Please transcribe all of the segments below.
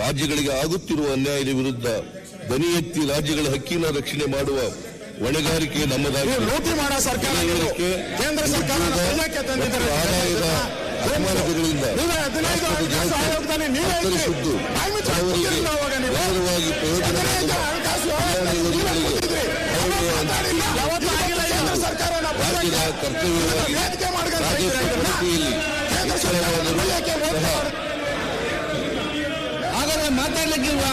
ರಾಜ್ಯಗಳಿಗೆ ಆಗುತ್ತಿರುವ ಅನ್ಯಾಯದ ವಿರುದ್ಧ ಧ್ವನಿ ಎತ್ತಿ ರಾಜ್ಯಗಳ ಹಕ್ಕಿನ ರಕ್ಷಣೆ ಮಾಡುವ ಹೊಣೆಗಾರಿಕೆ ಕೇಂದ್ರ ಮತ್ತು ಆದಾಯದ ಜನತೆ ಹಾಗಾದ್ರೆ ಮಾತಾಡ್ಲಿಕ್ಕಿಲ್ವಾ?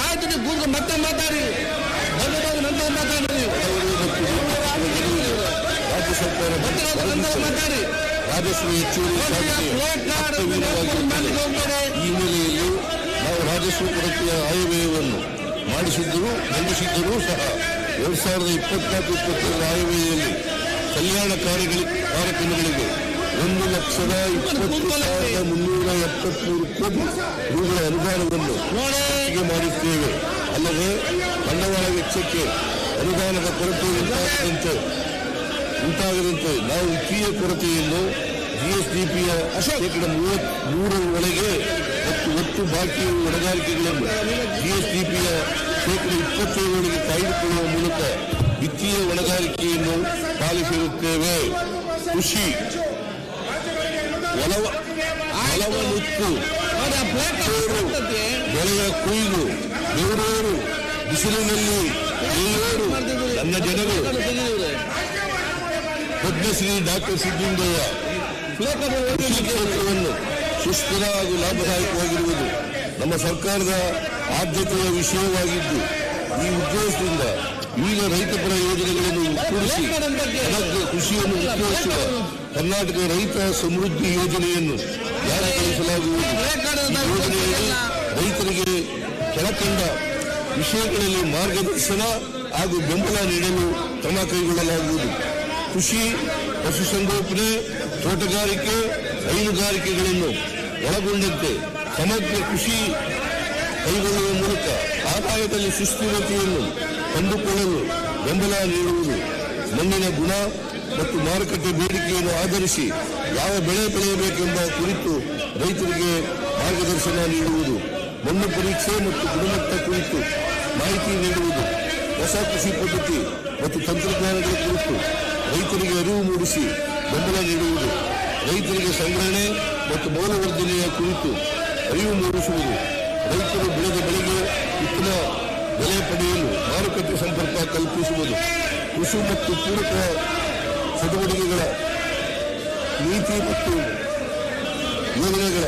ಆಯ್ತು ನೀವು ಕೂತ್ಕೊಂಡು ಮತ್ತೆ ಮಾತಾಡಿ. ಬಂದದಾಗ ನಂತರ ಮಾತಾಡಿ. ರಾಜ್ಯ ಸರ್ಕಾರ ಮಾತಾಡಿ. ರಾಜಸ್ವ ಹೆಚ್ಚುವರಿ ಈ ಹಿನ್ನೆಲೆಯಲ್ಲಿ ನಾವು ರಾಜಸ್ವ ಕೊರತೆಯ ಆಯವ್ಯಯವನ್ನು ಮಾಡಿಸಿದ್ದರೂ ಮಂಡಿಸಿದ್ದರೂ ಸಹ ಎರಡ್ ಸಾವಿರದ ಇಪ್ಪತ್ನಾಲ್ಕು ಇಪ್ಪತ್ತೆರಡು ಆಯವ್ಯಯದಲ್ಲಿ ಕಲ್ಯಾಣ ಕಾರ್ಯಗಳಿಗೆ ಕಾರ್ಯಕ್ರಮಗಳಿಗೆ ಒಂದು ಲಕ್ಷದ ಇಪ್ಪತ್ತು ಸಾವಿರದ ಮುನ್ನೂರ ಎಪ್ಪತ್ಮೂರು ಕೋಟಿ ರೂಗಳ ಅನುದಾನವನ್ನು ಮಾಡಿದ್ದೇವೆ. ಅಲ್ಲದೆ ಬಂಡವಾಳ ವೆಚ್ಚಕ್ಕೆ ಅನುದಾನದ ಕೊರತೆ ಉಂಟಾಗದಂತೆ ಉಂಟಾಗದಂತೆ ನಾವು ವಿತ್ತೀಯ ಕೊರತೆಯನ್ನು ಜಿಎಸ್ಡಿಪಿಯ ಶೇಕಡ ಮೂವತ್ ಮೂರರ ಒಳಗೆ ಮತ್ತು ಒಟ್ಟು ಬಾಕಿ ಹೊಣೆಗಾರಿಕೆಗಳನ್ನು ಜಿಎಸ್ಡಿಪಿಯ ಶೇಕಡ ಇಪ್ಪತ್ತೈದರೊಳಗೆ ಕಾಯ್ದುಕೊಳ್ಳುವ ಮೂಲಕ ವಿತ್ತೀಯ ಹೊಣೆಗಾರಿಕೆಯನ್ನು ಪಾಲಿಸಿರುತ್ತೇವೆ. ಕೃಷಿ ಒಲವ ಒಲವನುತ್ತು ನೋಡಿ ಆ ಪ್ಲೇಟ್ ಕಾರ್ಡ್ ಬರ್ತದೆ. ಬೆಳೆಯ ಕುಯ್ದು ಬೆವರೂರು ಬಿಸಿಲಿನಲ್ಲಿ ಎಲ್ಲರೂ ನನ್ನ ಜನರು. ಪದ್ಮಶ್ರೀ ಡಾಕ್ಟರ್ ಸಿದ್ದಲಿಂಗಯ್ಯ ಸುಸ್ಥಿರ ಹಾಗೂ ಲಾಭದಾಯಕವಾಗಿರುವುದು ನಮ್ಮ ಸರ್ಕಾರದ ಆದ್ಯತೆಯ ವಿಷಯವಾಗಿದ್ದು, ಈ ಉದ್ದೇಶದಿಂದ ವಿವಿಧ ರೈತಪರ ಯೋಜನೆಗಳನ್ನು ಕೂಡಿಸಿ ಕೃಷಿಯನ್ನು ಉತ್ತೇಜಿಸುವ ಕರ್ನಾಟಕ ರೈತ ಸಮೃದ್ಧಿ ಯೋಜನೆಯನ್ನು ಜಾರಿಗೊಳಿಸಲಾಗುವುದು. ರೈತರಿಗೆ ಕೆಳಕಂಡ ವಿಷಯಗಳಲ್ಲಿ ಮಾರ್ಗದರ್ಶನ ಹಾಗೂ ಬೆಂಬಲ ನೀಡಲು ಕ್ರಮ ಕೈಗೊಳ್ಳಲಾಗುವುದು. ಕೃಷಿ, ಪಶುಸಂಗೋಪನೆ, ತೋಟಗಾರಿಕೆ ಹೈನುಗಾರಿಕೆಗಳನ್ನು ಒಳಗೊಂಡಂತೆ ಸಮಗ್ರ ಕೃಷಿ ಕೈಗೊಳ್ಳುವ ಮೂಲಕ ಆದಾಯದಲ್ಲಿ ಸುಸ್ಥಿರತೆಯನ್ನು ಕಂಡುಕೊಳ್ಳಲು ಬೆಂಬಲ ನೀಡುವುದು ಮಣ್ಣಿನ ಗುಣ ಮತ್ತು ಮಾರುಕಟ್ಟೆ ಬೇಡಿಕೆಯನ್ನು ಆಧರಿಸಿ ಯಾವ ಬೆಳೆ ಬೆಳೆಯಬೇಕೆಂಬ ಕುರಿತು ರೈತರಿಗೆ ಮಾರ್ಗದರ್ಶನ ನೀಡುವುದು, ಮಣ್ಣು ಪರೀಕ್ಷೆ ಮತ್ತು ಗುಣಮಟ್ಟ ಕುರಿತು ಮಾಹಿತಿ ನೀಡುವುದು, ಹೊಸ ಕೃಷಿ ಪದ್ಧತಿ ಮತ್ತು ತಂತ್ರಜ್ಞಾನಗಳ ಕುರಿತು ರೈತರಿಗೆ ಅರಿವು ಮೂಡಿಸಿ ಬೆಂಬಲ ನೀಡುವುದು, ರೈತರಿಗೆ ಸಂಗ್ರಹಣೆ ಮತ್ತು ಮೌಲ್ಯವರ್ಧನೆಯ ಕುರಿತು ಅರಿವು ಮೂಡಿಸುವುದು ರೈತರು ಬೆಳೆದ ಬೆಳೆಗೆ ಉತ್ತಮ ಬೆಲೆ ಪಡೆಯಲು ಮಾರುಕಟ್ಟೆ ಸಂಪರ್ಕ ಕಲ್ಪಿಸುವುದು, ಕೃಷಿ ಮತ್ತು ಪೂರಕ ಚಟುವಟಿಕೆಗಳ ನೀತಿ ಮತ್ತು ಯೋಜನೆಗಳ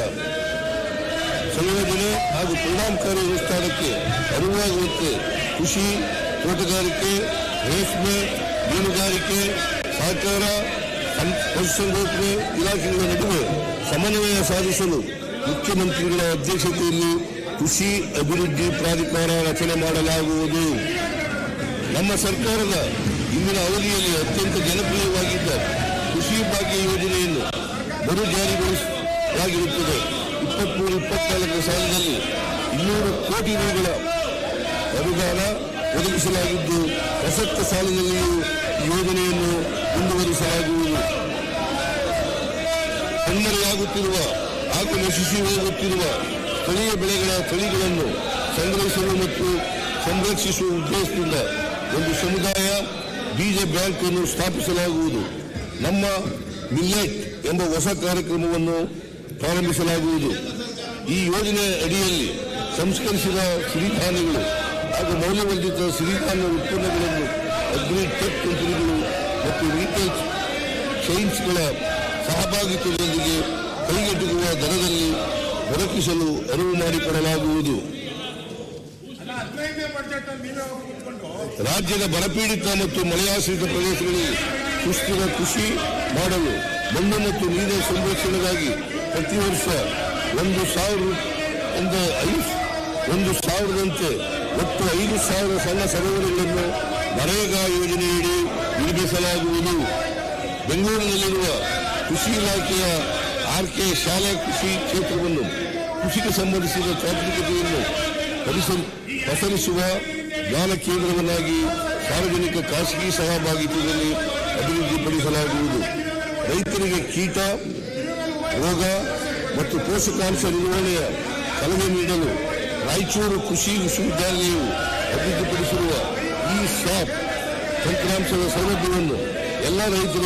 ಸಂಯೋಜನೆ ಹಾಗೂ ಪರಿಣಾಮಕಾರಿ ಅನುಷ್ಠಾನಕ್ಕೆ ಅನುವಾಗುವಂತೆ ಕೃಷಿ ತೋಟಗಾರಿಕೆ, ರೇಷ್ಮೆ, ಮೀನುಗಾರಿಕೆ, ಸಹಕಾರ ಪಶುಸಂಗೋಪನೆ ಇಲಾಖೆಗಳ ನಡುವೆ ಸಮನ್ವಯ ಸಾಧಿಸಲು ಮುಖ್ಯಮಂತ್ರಿಗಳ ಅಧ್ಯಕ್ಷತೆಯಲ್ಲಿ ಕೃಷಿ ಅಭಿವೃದ್ಧಿ ಪ್ರಾಧಿಕಾರ ರಚನೆ ಮಾಡಲಾಗುವುದು. ನಮ್ಮ ಸರ್ಕಾರದ ಇಂದಿನ ಅವಧಿಯಲ್ಲಿ ಅತ್ಯಂತ ಜನಪ್ರಿಯವಾಗಿದ್ದ ಕೃಷಿ ಭಾಗ್ಯ ಯೋಜನೆಯನ್ನು ಮರು ಜಾರಿಗೊಳಿಸಲಾಗಿರುತ್ತದೆ. ಇಪ್ಪತ್ಮೂರು, ಇಪ್ಪತ್ನಾಲ್ಕು ಸಾಲಿನಲ್ಲಿ ಇನ್ನೂರು ಕೋಟಿ ರೂಗಳ ಅನುದಾನ ಒದಗಿಸಲಾಗಿದ್ದು, ಪ್ರಸಕ್ತ ಸಾಲಿನಲ್ಲಿಯೂ ಯೋಜನೆಯನ್ನು ಮುಂದುವರಿಸಲಾಗುವುದು. ಕಣ್ಮರೆಯಾಗುತ್ತಿರುವ ಹಾಗೂ ನಶಿಸಿ ಹೋಗುತ್ತಿರುವ ಸ್ಥಳೀಯ ಬೆಳೆಗಳ ತಳಿಗಳನ್ನು ಸಂಗ್ರಹಿಸಲು ಮತ್ತು ಸಂರಕ್ಷಿಸುವ ಉದ್ದೇಶದಿಂದ ಒಂದು ಸಮುದಾಯ ಬೀಜ ಬ್ಯಾಂಕ್ ಅನ್ನು ಸ್ಥಾಪಿಸಲಾಗುವುದು. ನಮ್ಮ ಮಿಲ್ಲೆಟ್ ಎಂಬ ಹೊಸ ಕಾರ್ಯಕ್ರಮವನ್ನು ಪ್ರಾರಂಭಿಸಲಾಗುವುದು. ಈ ಯೋಜನೆ ಅಡಿಯಲ್ಲಿ ಸಂಸ್ಕರಿಸಿದ ಸಿರಿಧಾನ್ಯಗಳು ಹಾಗೂ ಮೌಲ್ಯವರ್ಧಿತ ಸಿರಿಧಾನ್ಯ ಉತ್ಪನ್ನಗಳನ್ನು ಅಗ್ರಿ ಟೆಕ್ ಕಂಪನಿಗಳು ಮತ್ತು ರೀಟೇಲ್ ಚೈನ್ಸ್ಗಳ ಸಹಭಾಗಿತ್ವದೊಂದಿಗೆ ಕೈಗೆಟುಕುವ ದರದಲ್ಲಿ ದೊರಕಿಸಲು ಅನುವು ಮಾಡಿಕೊಡಲಾಗುವುದು. ರಾಜ್ಯದ ಬರಪೀಡಿತ ಮತ್ತು ಮಳೆಯಾಶ್ರಿತ ಪ್ರದೇಶಗಳಲ್ಲಿ ಸುಸ್ಥಿರ ಕೃಷಿ ಮಾಡಲು ಮಣ್ಣು ಮತ್ತು ನೀರಿನ ಸಂರಕ್ಷಣೆಗಾಗಿ ಪ್ರತಿ ವರ್ಷ ಒಂದು ಸಾವಿರ ಒಂದು ಸಾವಿರದಂತೆ ಒಟ್ಟು ಐದು ಸಾವಿರ ಸಣ್ಣ ಸರೋವರಗಳನ್ನು ನರೇಗಾ ಯೋಜನೆಯಡಿ ನಿರ್ಮಿಸಲಾಗುವುದು. ಬೆಂಗಳೂರಿನಲ್ಲಿರುವ ಕೃಷಿ ಇಲಾಖೆಯ ಆರ್ಕೆ ಶಾಲೆ ಕೃಷಿ ಕ್ಷೇತ್ರವನ್ನು ಕೃಷಿಗೆ ಸಂಬಂಧಿಸಿದ ತಾಂತ್ರಿಕತೆಯನ್ನು ಪಸರಿಸುವ ಜ್ಞಾನ ಕೇಂದ್ರವನ್ನಾಗಿ ಸಾರ್ವಜನಿಕ ಖಾಸಗಿ ಸಹಭಾಗಿತ್ವದಲ್ಲಿ ಅಭಿವೃದ್ಧಿಪಡಿಸಲಾಗುವುದು. ರೈತರಿಗೆ ಕೀಟ, ರೋಗ ಮತ್ತು ಪೋಷಕಾಂಶ ನಿರ್ವಹಣೆಯ ಸಲಹೆ ನೀಡಲು ರಾಯಚೂರು ಕೃಷಿ ವಿಶ್ವವಿದ್ಯಾಲಯವು ಅಭಿವೃದ್ಧಿಪಡಿಸಿರುವ ಈ ಸ್ಯಾಪ್ ತಂತ್ರಾಂಶದ ಸೌಲಭ್ಯವನ್ನು ಎಲ್ಲ ರೈತರು